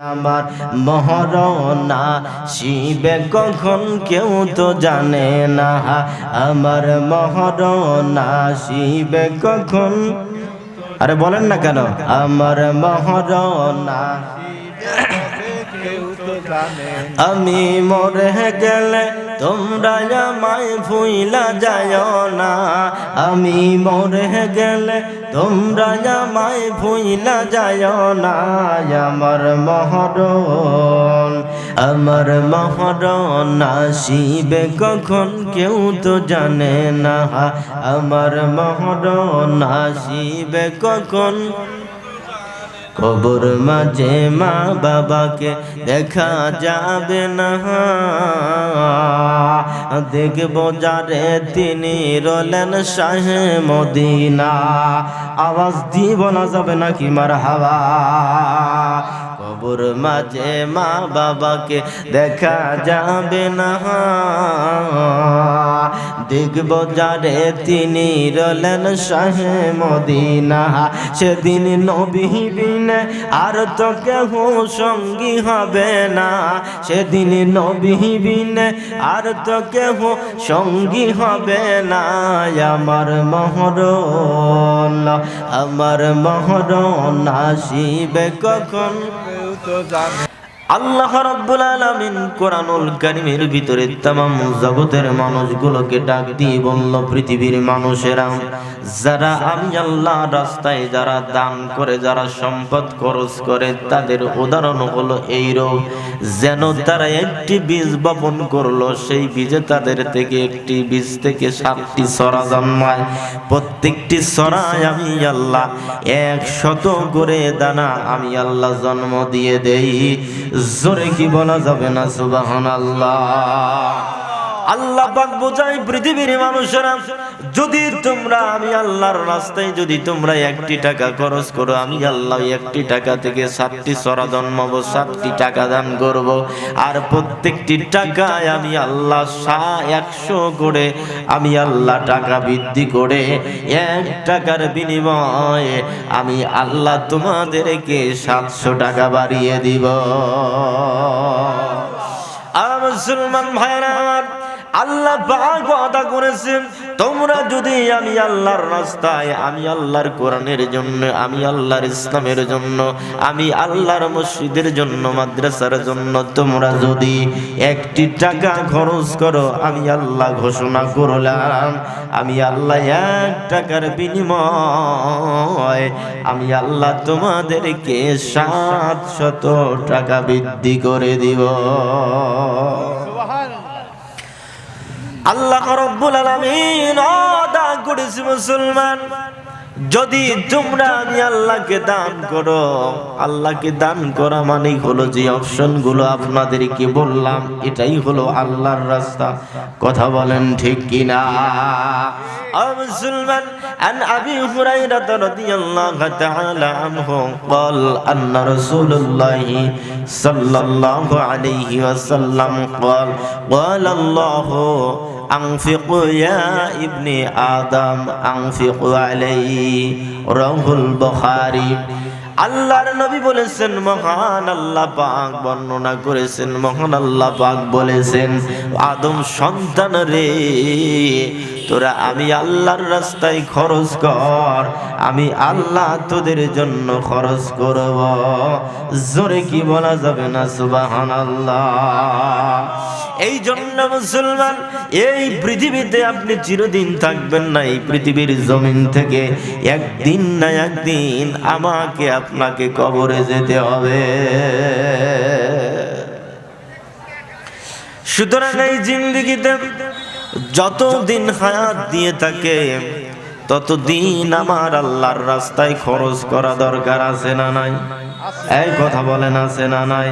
আমার মহরনা শিবে কখন কেউ তো জানে না। আমার মহরনা শিবে কখন? আরে বলেন না কেন? আমার মহরনা আমি মরে গেলে তোমরা আমায় ভুইলা যায় না। আমি মরে গেলে তোমরা আমায় ভুইলা যায় না। আমার মহরণ আমার মহরণ আসিবে কখন কেউ তো জানে না। আমার মহরণ আসিবে কখন কবর মাঝে মা বাবাকে দেখা যাবে না। দেখব যারে তিনি রলেন শাহে মদিনা। আওয়াজ দিয়ে বলা যাবে নাকি মার হাওয়া? কবর মাঝে মা বাবাকে দেখা যাবে না। দেখব যারে তিনি রলেন শাহে মদিনা। সেদিন নবীবিন আর তো কেহ সঙ্গী হবে না। সেদিন নবীবিন আর তো কেহ সঙ্গী হবে না। আমার মহরণ আমার মহরণ আসিবে কখন? আল্লাহ রাব্বুল আলামিন কোরআনুল কারিমের ভিতরে তাম জগতের মানুষগুলোকে ডাক দিয়ে বলল, পৃথিবীর মানুষেরা, যারা আমি আল্লাহ রাস্তায় যারা দান করে, যারা সম্পদ খরচ করে, তাদের উদাহরণ হলো এইরূপ যেন তারা একটি বীজ বপন করল, সেই বীজে তাদের থেকে একটি বীজ থেকে সাতটি সরা জন্মায়। প্রত্যেকটি সরায় আমি আল্লাহ এক শত করে দানা আমি আল্লাহ জন্ম দিয়ে দেই। জোরে কি বলা যাবে না সুবাহন আল্লাহ আল্লাহ পাক বোঝাই পৃথিবীর মানুষেরা, যদি তোমরা, আমি আল্লাহর রাস্তায় যদি তোমরা একটি টাকা খরচ করো, আমি আল্লাহ একটি টাকা থেকে সাতটি সরা জন্মাবো সাতটি টাকা দান করব। আর প্রত্যেকটি টাকায় আমি আল্লাহ সা একশো করে, আমি আল্লাহ টাকা বৃদ্ধি করে, এক টাকার বিনিময়ে আমি আল্লাহ তোমাদেরকে সাতশো টাকা বাড়িয়ে দিব। আর মুসলমান ভাইরা আল্লাহ পাক করেছেন, তোমরা যদি আমি আল্লাহর রাস্তায়, আমি আল্লাহর কোরআনের জন্য, আমি আল্লাহর ইসলামের জন্য, আমি আল্লাহর মসজিদের জন্য, মাদ্রাসার জন্য, তোমরা যদি একটি টাকা খরচ করো, আমি আল্লাহ ঘোষণা করলাম, আমি আল্লাহ এক টাকার বিনিময়, আমি আল্লাহ তোমাদেরকে সাত শত টাকা বৃদ্ধি করে দিব। আল্লাহ রব্বুল আলমিন অদা করেছে মুসলমান। যদি তোমরা আমি আল্লাহকে দান করো আল্লাহকে দান করা মানে হলো যে অপশন গুলো আপনাদেরকে বললাম এটাই হলো আল্লাহর রাস্তা কথা বলেন ঠিক কিনা মুসলমান عن أبي هريرة رضي الله تعالى عنه قال أن رسول الله صلى الله عليه وسلم قال قال الله أنفق يا ابن آدم أنفق عليه رواه البخاري আল্লাহর নবী বলেছেন মহান আল্লাহ পাক বর্ণনা করেছেন মহান আল্লাহ পাক বলেছেন আদম সন্তান রে তোরা আমি আল্লাহর রাস্তায় খরচ কর আমি আল্লাহ তোদের জন্য খরচ করব জোরে কি বলা যাবে না সুবাহান আল্লাহ এই জন্য মুসলমান, এই পৃথিবীতে আপনি চিরদিন থাকবেন না, এই পৃথিবীর জমিন থেকে একদিন না একদিন আমাকে আপনাকে কবরে যেতে হবে। সুতরাং এই জিন্দিগিতে যতদিন হায়াত দিয়ে থাকে, ততদিন আমার আল্লাহর রাস্তায় খরচ করা দরকার আছে না নাই? এই কথা বলেন, আছে না নাই?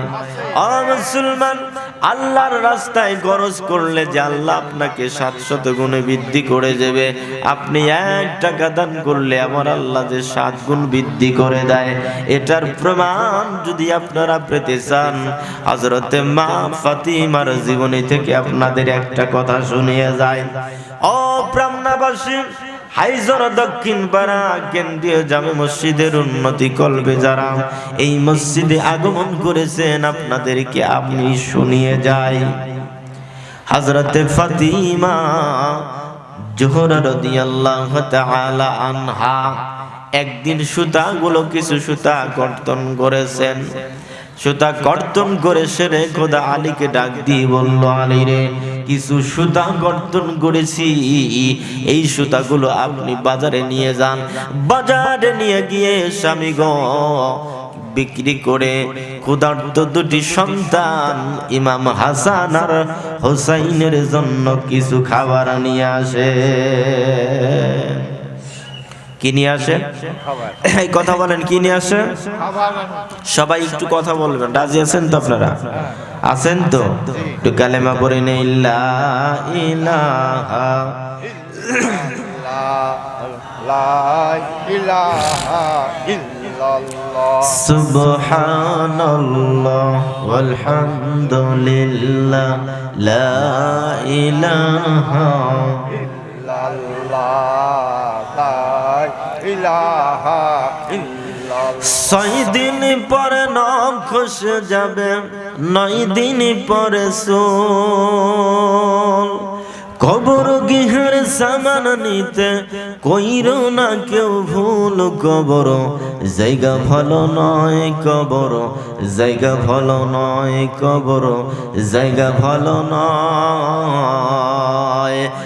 মুসলমান আল্লাহর রাস্তায় খরচ করলে যে আল্লাহ আপনাকে সাত সাতশত গুণে বৃদ্ধি করে দেবে। আপনি এক টাকা দান করলে আমার আল্লাহ যে সাত গুণ বৃদ্ধি করে দেয়। এটার প্রমাণ যদি আপনারা পেতে চান হজরতে মা ফাতিমার জীবনী থেকে আপনাদের একটা কথা শুনিয়ে যায়। ও প্রামনাবাসী হাইজর দক্ষিণ পাড়া কেন্দ্রীয় জামে মসজিদের উন্নতি কলবে যারা। এই মসজিদে আগমন করেছেন আপনাদেরকে আপনি শুনিয়ে যায় হজরতে ফাতিমা জোহরা রাদিয়াল্লাহু তাআলা আনহা একদিন সুতাগুলো কিছু সুতা কর্তন করেছেন। সুতা কর্তন করে সেরে খোদা আলীকে ডাক দিয়ে বলল, আলী রে, কিছু সুতা কর্তন করেছি। এই সুতাগুলো আপনি বাজারে নিয়ে যান। বাজারে নিয়ে গিয়ে স্বামী গো, বিক্রি করে ক্ষুধার্ত দুটি সন্তান, ইমাম হাসান আর হোসাইনের জন্য কিছু খাবার নিয়ে আসে। কি নিয়ে আসে? এই কথা বলেন, কি নিয়ে আসে? সবাই একটু কথা বলবেন। রাজি আছেন তো আপনারা? আছেন তো? একটু কালেমা পড়ে নে ইল্লা ইলাহা সুবহানাল্লাহ ওয়ালহামদুলিল্লাহ। লা ইলাহা ছয় দিন পরে নাম খসে যাবে, নয় দিন পরে সোল। কবর গৃহের সামান নিতে কইর না কেউ ভুল কবর। জায়গা ভালো নয় কবর, জায়গা ভালো নয় কবর, জায়গা ভালো নয়।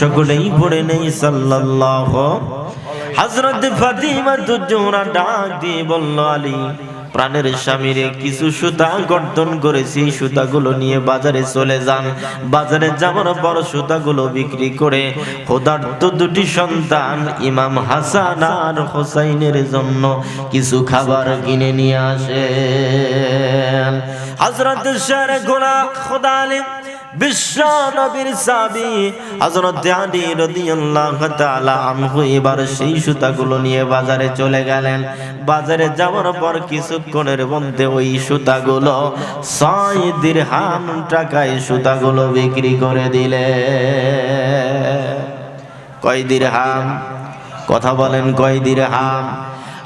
সকলেই পড়ে নেই সাল্লাল্লাহু। হযরত ফাতিমা তুজোরা ডাক দিয়ে বলল, আলী, প্রাণের স্বামীরে কিছু সুতা গর্দন করেছি, সুতাগুলো নিয়ে বাজারে চলে যান। বাজারে যাওয়ার পর সুতাগুলো বিক্রি করে হোদার্থ দুটি সন্তান, ইমাম হাসান আর হোসাইনের জন্য কিছু খাবার কিনে নিয়ে আসে হজরত শের গোলা খোদা আলিম বিশ্ব নবীর সাবি হযরত আলী রাদিয়াল্লাহু তাআলা আনহু এবার সেই সুতাগুলো নিয়ে বাজারে চলে গেলেন। বাজারে যাওয়ার পর কিছুক্ষণের মধ্যে ওই সুতাগুলো ছয় দিরহাম টাকায় সুতাগুলো বিক্রি করে দিলে। কয় দিরহাম? কথা বলেন কয় দিরহাম?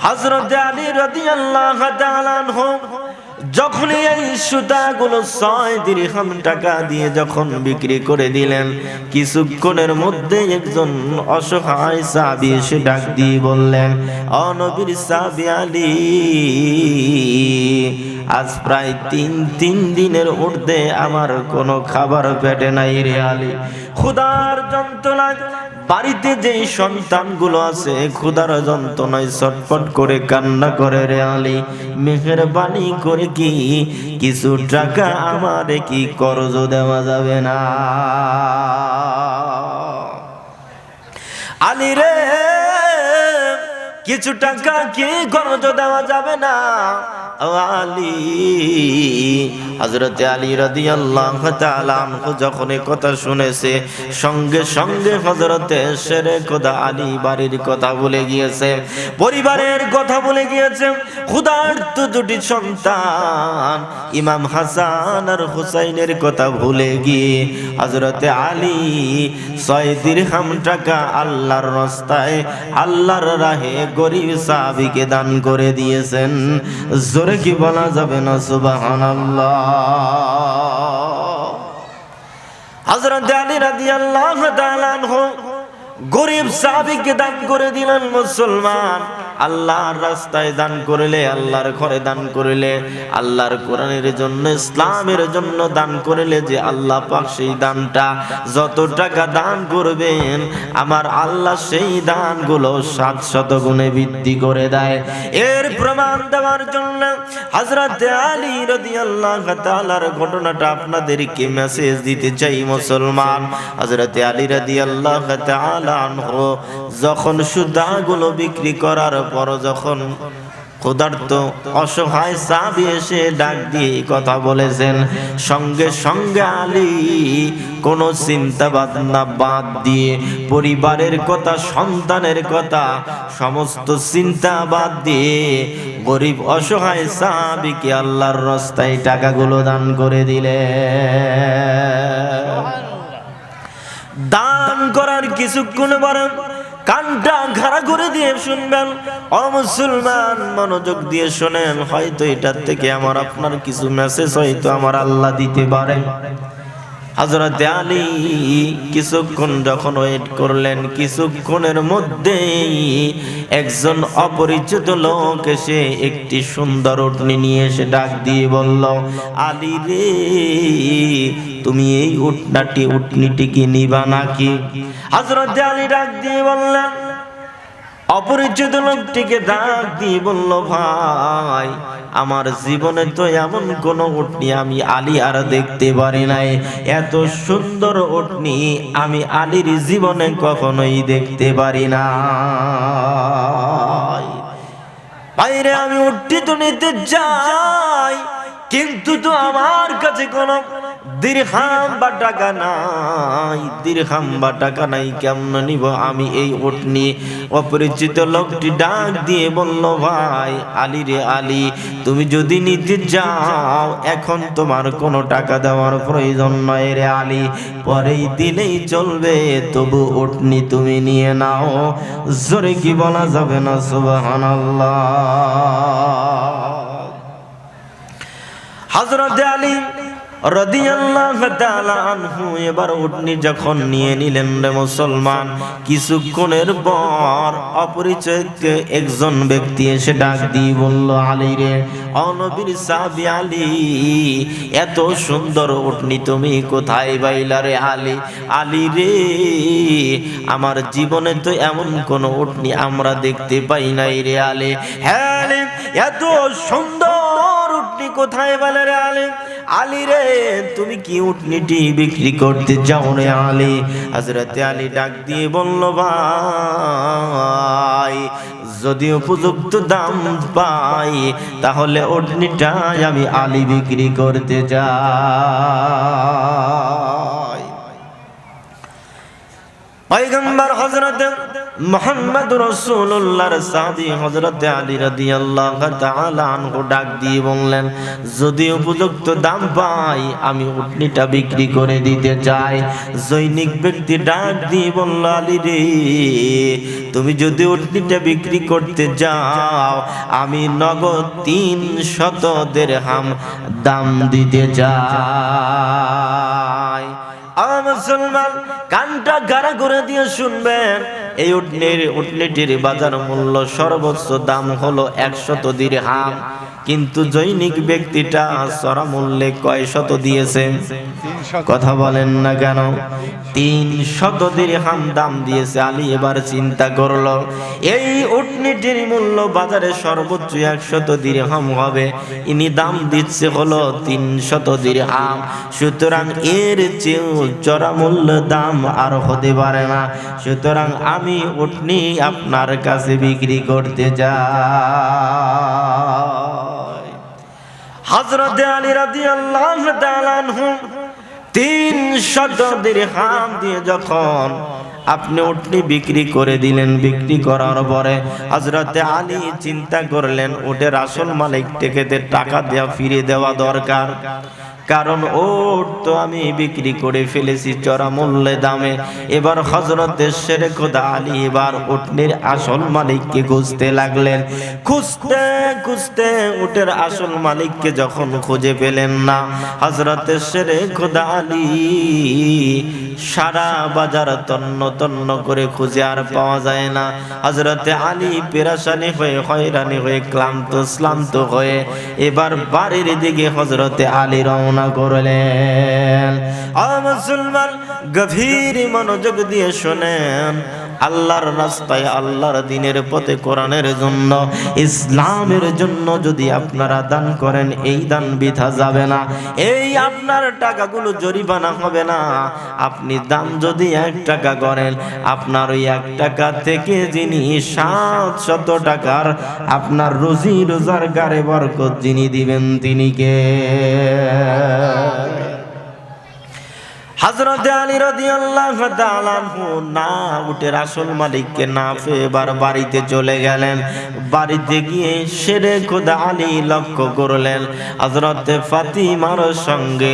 হযরত আলী রাদিয়াল্লাহু তাআলা আনহু যখনই এই সুতাগুলো ছয় দিরহাম টাকা দিয়ে যখন বিক্রি করে দিলেন, কিছুক্ষণের মধ্যে একজন অসহায় সাবি এসে ডাক দিয়ে বললেন অনবীর সাবি আলী, আজ প্রায় তিন তিন দিনের ঊর্ধ্বে আমার কোনো খাবার পেটে নাই রে আলী। ক্ষুধার যন্ত্রণায় বাড়িতে যে সন্তানগুলো আছে ক্ষুদার যন্ত্রণায় ছটফট করে কান্না করে রে আলী, মেহরবানি করে কি কিছু টাকা আমারে কি করজ দেওয়া যাবে না? আলী রে কিছু টাকা কি করজ দেওয়া যাবে না? ও আলী হজরতে আলী রাদিয়াল্লাহু তাআলা যখন শুনেছে, সঙ্গে সঙ্গে হজরতে আলী বাড়ির কথা গিয়েছে, পরিবারের কথা বলে গিয়েছে সন্তান, ইমাম হাসান আর হুসাইনের কথা ভুলে গিয়ে হজরতে আলী ছয় দিরহাম টাকা আল্লাহর রাস্তায়, আল্লাহর রাহে গরিব সাহাবিকে দান করে দিয়েছেন। জোরে কি বলা যাবে না? সুবহানাল্লাহ। হযরত আলী রাদিয়াল্লাহু তাআলা গরিব সাহাবিকে দান করে দিলেন মুসলমান। আল্লাহর রাস্তায় দান করলে, আল্লাহর ঘরে দান করলে, আল্লাহর কোরআনের জন্য, ইসলামের জন্য দান করলে যে আল্লাহ পাক সেই দানটা যত টাকা দান করবেন, আমার আল্লাহ সেই দানগুলো সাত শত গুণে বৃদ্ধি করে দেয়। এর প্রমাণ দেওয়ার জন্য হযরত আলী রাদিয়াল্লাহু তাআলার ঘটনাটা আপনাদেরকে মেসেজ দিতে চাই, মুসলমান। হযরত আলী রাদিয়াল্লাহু তাআলা যখন সুদাগুলো বিক্রি করার পর যখন ক্ষুধার্ত অসহায় সাবি এসে ডাক দিয়ে কথা বলেছেন সঙ্গে সঙ্গে আলী কোনো চিন্তা ভাবনা বাদ দিয়ে পরিবারের কথা সন্তানের কথা সমস্ত চিন্তা বাদ দিয়ে গরিব অসহায় সাহাবিকে আল্লাহর রাস্তায় টাকাগুলো দান করে দিলে দান করার কিছুক্ষণ পরে কানটা ঘাড়া করে দিয়ে শুনবেন। ও মুসলমান, মনোযোগ দিয়ে শোনেন। হয়তো এটার থেকে আমার আপনার কিছু মেসেজ হয়তো আমার আল্লাহ দিতে পারে। হজরত আলী কিছুক্ষণ যখন ওয়েট করলেন, কিছুক্ষণের মধ্যেই একজন অপরিচিত লোক এসে একটি সুন্দর উটনি নিয়ে এসে ডাক দিয়ে বলল, আলী রে, তুমি এই উটনাটি উটনিটিকে নিবা নাকি? হজরত আলী ডাক দিয়ে বললেন, অপরিচিত লোকটিকে ডাক দিয়ে বলল, ভাই আমার জীবনে তো এমন কোন উটনি আমি আলী আর দেখতে পারি নাই। এত সুন্দর উটনি আমি আলীর জীবনে কখনোই দেখতে পারি না বাইরে আমি উঠতে তো নিতে যাই কিন্তু তো আমার কাছে কোনো দিরহাম বা টাকা নাই দিরহাম বা টাকা নাই, কেমন নিব আমি এই উটনি অপরিচিত লোকটি ডাক দিয়ে বলল, ভাই, আলী রে আলী, তুমি যদি নিতে যাও এখন তোমার কোনো টাকা দেওয়ার প্রয়োজন নয় রে আলী। পরেই দিলেই চলবে, তবু ওটনি তুমি নিয়ে নাও। জোরে কি বলা যাবে না, সুবহানাল্লাহ। হযরত আলী রাদিয়াল্লাহু তাআলা আনহু এবার উটনি যখন নিয়ে নিলেন রে মুসলমান, কিছুক্ষণের পর অপরিচিত একজন ব্যক্তি এসে ডাক দিয়ে বলল, আলী রে অনবীর সাহাবী আলী, এত সুন্দর উটনি তুমি কোথায় পাইলা রে আলী? আলী রে, আমার জীবনে তো এমন কোন উটনি আমরা দেখতে পাই নাই রে আলী। হ্যাঁ এত সুন্দর উটনি কোথায় বলে রে আলী? আলী রে, তুমি কি উটনিটি বিক্রি করতে যাও রে আলী? হজরতে আলী ডাক দিয়ে বলল, ভাই, যদি উপযুক্ত দাম পাই, তাহলে উটনিটাই আমি আলী বিক্রি করতে যাই পয়গম্বর হযরত মুহাম্মদ রাসূলুল্লাহর সাহাবী হযরত আলী রাদিয়াল্লাহু তাআলা আনহু ডাক দিয়ে বললেন, যদি উপযুক্ত দাম পাই, আমি উটনিটা বিক্রি করে দিতে চাই। জৈনিক ব্যক্তি ডাক দিয়ে বলল, আলী রে, তুমি যদি উটনিটা বিক্রি করতে যাও আমি নগদ তিন শত দেরহাম দাম দিতে চাই। আমার মুসলমান, কানটা গাড়া করে দিয়ে শুনবেন এই উটনির উটনিটির বাজার মূল্য সর্বোচ্চ দাম হলো একশত দিরহাম। কিন্তু জৈনিক ব্যক্তিটা সরা মূল্যে কয় শত দিয়েছে? কথা বলেন না কেন? তিন শত দিরহাম দাম দিয়েছে আলী এবার চিন্তা করল, এই উটনিটির মূল্য বাজারে সর্বোচ্চ একশত দিরহাম হবে, ইনি দাম দিচ্ছে হলো তিন শত দিরহাম। সুতরাং এর চেয়েও চড়া মূল্য দাম আর হতে পারে না। সুতরাং আমি উটনি আপনার কাছে বিক্রি করতে যাই হযরত আলী রাদিয়াল্লাহু আল্লাহ তিন শত হাম দিয়ে যখন আপনি উটনি বিক্রি করে দিলেন, বিক্রি করার পরে হজরতে আলী চিন্তা করলেন ওটের আসল মালিক থেকে টাকা দেওয়া ফিরে দেওয়া দরকার। কারণ ওট তো আমি বিক্রি করে ফেলেছি চড়া মূল্যে দামে। এবার হজরতের সেরে খোদা আলী এবার উটনির আসল মালিককে খুঁজতে লাগলেন। খুঁজতে খুঁজতে উটের আসল মালিককে যখন খুঁজে পেলেন না হজরতের সেরে খোদা আলী সারা বাজার তন্ন তন্ন করে খুঁজে আর পাওয়া যায় না। হজরতে আলী পেরাসানি হয়ে, হয়রানি হয়ে, ক্লান্ত, শ্লান্ত হয়ে এবার বাড়ির দিকে হজরতে আলী রওনা করলেন। আমার মুসলমান গভীর মনোযোগ দিয়ে শোনেন। আল্লাহর রাস্তায় আল্লাহর দিনের পথে কোরআনের জন্য, ইসলামের জন্য যদি আপনারা দান করেন, এই দান বৃথা যাবে না। এই আপনার টাকাগুলো জরিমানা হবে না। আপনি দান যদি এক টাকা করেন, আপনার ওই এক টাকা থেকে যিনি সাত শত টাকার আপনার রুজি রোজার গারে বরকত যিনি দিবেন তিনি কে? হযরত আলী তাআলা আনহু না উটের আসল মালিককে না পেয়ে এবার বাড়িতে চলে গেলেন। বাড়িতে গিয়ে শেরে খোদা আলী লক্ষ্য করলেন, হযরত ফাতিমার সঙ্গে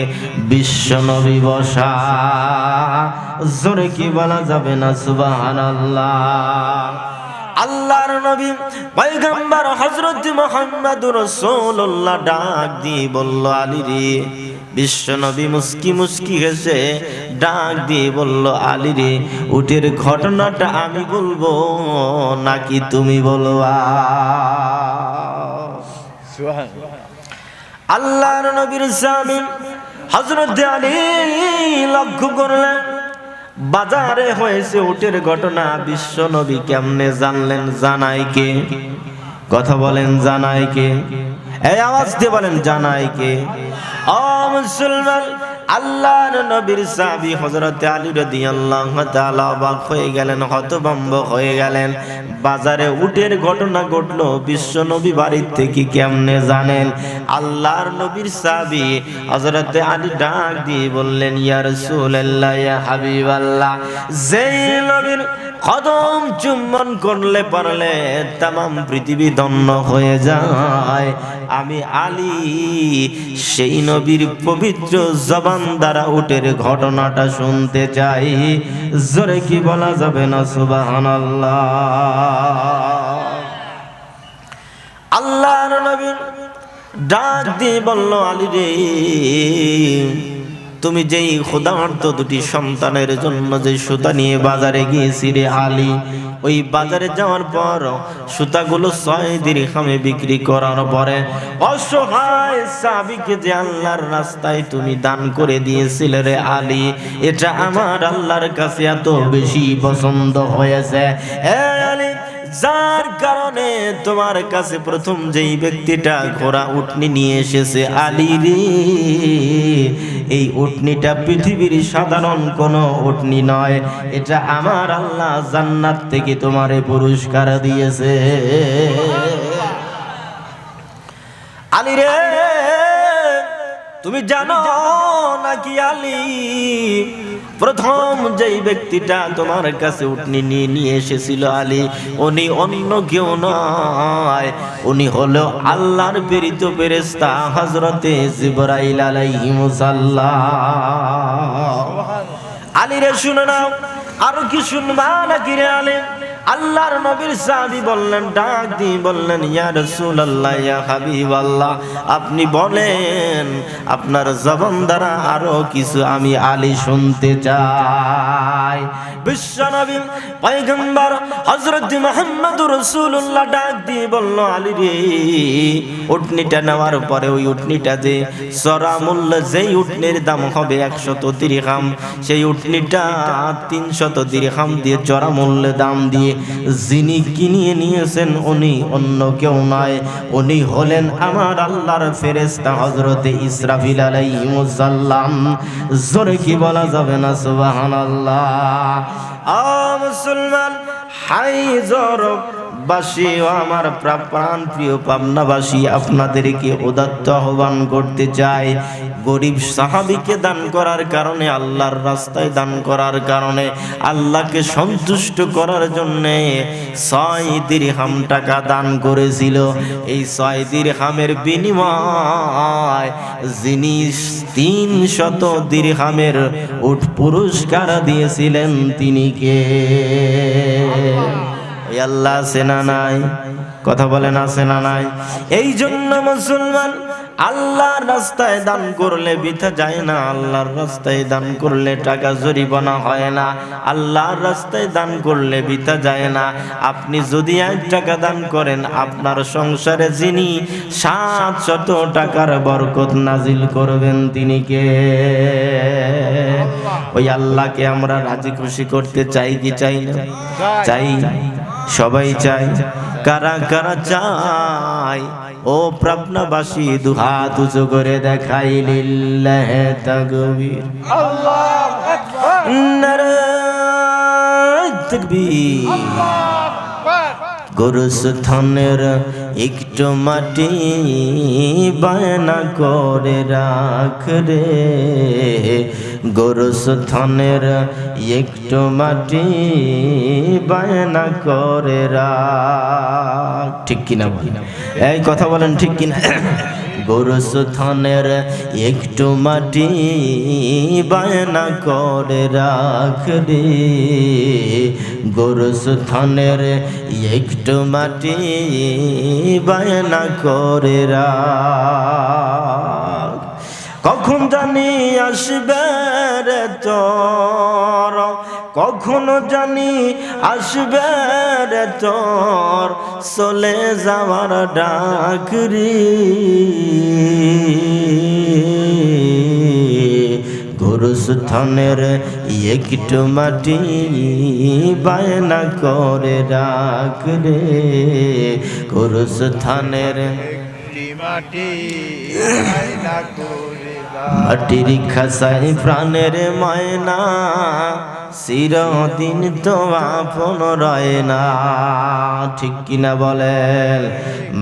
বিশ্বনবী বসা। জোরে কি বলা যাবে না, সুবহানাল্লাহ। আল্লাহর নবী পয়গম্বর হযরত মুহাম্মদুর রাসূলুল্লাহ ডাক দিয়ে বলল, আলী রে, বিশ্ব নবী মুস্কি মুস্কি হেসে ডাক দিয়ে বলল, আলী রে, উটের ঘটনাটা আমি বলব নাকি তুমি বলবা আল্লাহর নবীর স্বামী হযরত আলী লক্ষ্য করলেন। বাজারে হয়েছে উটের ঘটনা, বিশ্ব নবী কেমনে জানলেন, জানাই কে? কথা বলেন, জানাই কে? এই আওয়াজ দিয়ে বলেন, জানাই কে? ও মুসলমান আল্লাহর নবীর সাহাবী হযরত আলী রাদিয়াল্লাহু তাআলা অবাক হয়ে গেলেন, হতভম্ব হয়ে গেলেন। বাজারে উটের ঘটনা ঘটলো, বিশ্ব নবী বাড়ির থেকে কেমনে জানেন? আল্লাহর নবীর সাহাবী হযরত আলী ডাক দিয়ে বললেন, ইয়া রাসূলুল্লাহ, ইয়া হাবিবাল্লাহ, যেই নবীর কদম চুম্বন করলে পারলে তাম পৃথিবী ধন্য হয়ে যায়। আমি আলী, সেই নবীর পবিত্র জবান দ্বারা উটের ঘটনাটা শুনতে চাই। জোরে কি বলা যাবে না, সুবহানাল্লাহ। আল্লাহর নবী ডাক দিয়ে বলল, আলী রে তুমি যেই ক্ষুধার্ত দুটি সন্তানের জন্য যে সুতা নিয়ে বাজারে গিয়েছি রে আলী, ওই বাজারে যাওয়ার পর সুতাগুলো ছয় দিরহামে বিক্রি করার পরে অসহায় সাবিকে যে আল্লাহর রাস্তায় তুমি দান করে দিয়েছিলে রে আলী, এটা আমার আল্লাহর কাছে এত বেশি পছন্দ হয়েছে। আলী, যার কারণে তোমার কাছে প্রথম যেই ব্যক্তিটা ঘোড়া উটনি নিয়ে এসেছে আলী রে। এই উটনিটা পৃথিবীর সাধারণ কোনো উটনি নয়। এটা আমার আল্লাহ জান্নাত থেকে তোমারে পুরস্কার দিয়েছে। আলী রে, তুমি জানো নাকি আলী? প্রথম যেই ব্যক্তিটা তোমার কাছে উঠনি নিয়ে নিয়ে এসেছিল আলী, উনি অন্য কেউ নয়। উনি হলো আল্লাহর প্রেরিত ফেরেশতা হযরতে জিবরাইল আলাইহিমুসাল্লাম। আলী রে শুনে নাও, আরও কি শুনবা নাকি রে আলী? আল্লাহর নবীর সাহাবী বললেন, ডাক দিয়ে বললেন, ইয়া রাসূলুল্লাহ, ইয়া হাবিবাল্লাহ, আপনি বলেন, আপনার জবান দ্বারা আরও কিছু আমি আলী শুনতে চাই। বিশ্ব নবী, পয়গম্বর হযরত মুহাম্মদুর রাসূলুল্লাহ ডাক দিয়ে বলল, আলী রে, উটনিটা নেওয়ার পরে ওই উটনিটা যে সরা মূল্য, যেই উটনির দাম হবে একশত দিরহাম, সেই উটনিটা তিনশত দিরহাম দিয়ে চড়া মূল্যে দাম দিয়ে যিনি কিনিয়ে নিয়েছেন, উনি অন্য কেউ নয়। উনি হলেন আমার আল্লাহর ফেরেস্তা হযরতে ইসরাফিল আলাইহিমুসাল্লাম জোরে কি বলা যাবে না? সুবহানাল্লাহ। আ মুসলমান, হাই জরব আমার প্রাণ প্রিয় পাবনাবাসী, আপনাদেরকে উদাত্ত আহ্বান করতে চাই। গরিব সাহাবিকে দান করার কারণে, আল্লাহর রাস্তায় দান করার কারণে, আল্লাহকে সন্তুষ্ট করার জন্যে ছয় দিরহাম টাকা দান করেছিল। এই ছয় দিরহামের বিনিময় যিনি তিন শত দিরহামের উঠ পুরস্কার দিয়েছিলেন, তিনি কে? আল্লাহ আছে না নাই? কথা বলেন, আছে না নাই? এই জন্য মুসলমান আল্লাহর রাস্তায় দান করলে বিথা যায় না, আল্লাহর রাস্তায় দান করলে টাকা জরিমানা হয় না, আল্লাহর রাস্তায় দান করলে বিথা যায় না। আপনি যদি এক টাকা দান করেন, আপনার সংসারে যিনি সাত শত টাকার বরকত নাজিল করবেন, তিনি কে? ওই আল্লাহকে আমরা রাজি খুশি করতে চাই কি চাই চাই। সবাই চাই। কারা কারা চাই ও প্রাপনাবাসী দুহাত উঁচু করে দেখাই লিল্লাহ তাকবীর। গোরস্থানের একটু মাটি বায়না করে রাখ রে। গোরস্থানের একটু মাটি বায়না করে ঠিক কিনা বলেন এই কথা বলেন ঠিক কিনা? গোরস্থানের একটু মাটি বায়না করে রাখ রে। গোরস্থানের একটু মাটি বায়না করে রাখ। কখন জানি আসবে রে তোর কখন জানি আসবে রে তোর চলে যাওয়ার ডাকরি। গুরুস্থানের একটু মাটি বায়না করে রাখ রে। গুরুস্থানের মাটি আয়না করে মাটির খাসাই প্রাণের ময়না, চিরদিন তো আপন রয় না। ঠিক কিনা বলেন?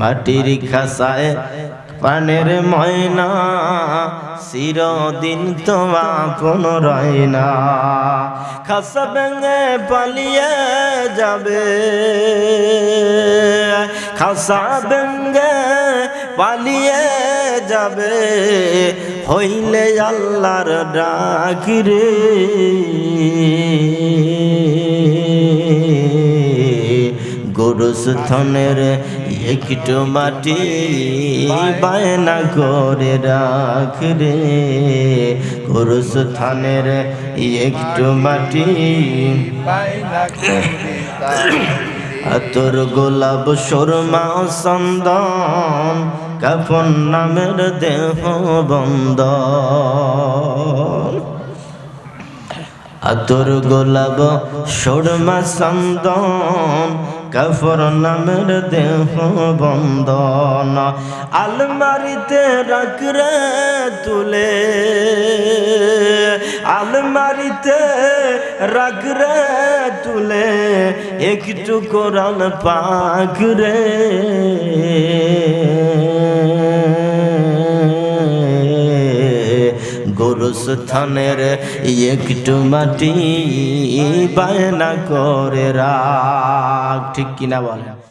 মাটির খাসায় প্রাণের ময়না, চিরদিন তো আপন রয় না। খাসা ভেঙে পালিয়ে যাবে, খাসা ভেঙে পালিয়ে যাবে, হইলে আল্লাহর ডাক রে গোরস্থানের একটু মাটি বায়না করে রাখ রে গোরস্থানের একটু মাটি। তোর গোলাপ সুরমা সন্দন কাফন নামের দেহ বন্ধ। আতর গোলাপ সুরমা সন্দন কাফর নামের দেহ বন্ধন আলমারিতে রাখ রে তুলে। আলমারিতে রাখ রে তুলে। একটু কোরআন পাক রে। গোরস্থানের একটু মাটি বায়না করে রাগ। ঠিক কিনা বলেন?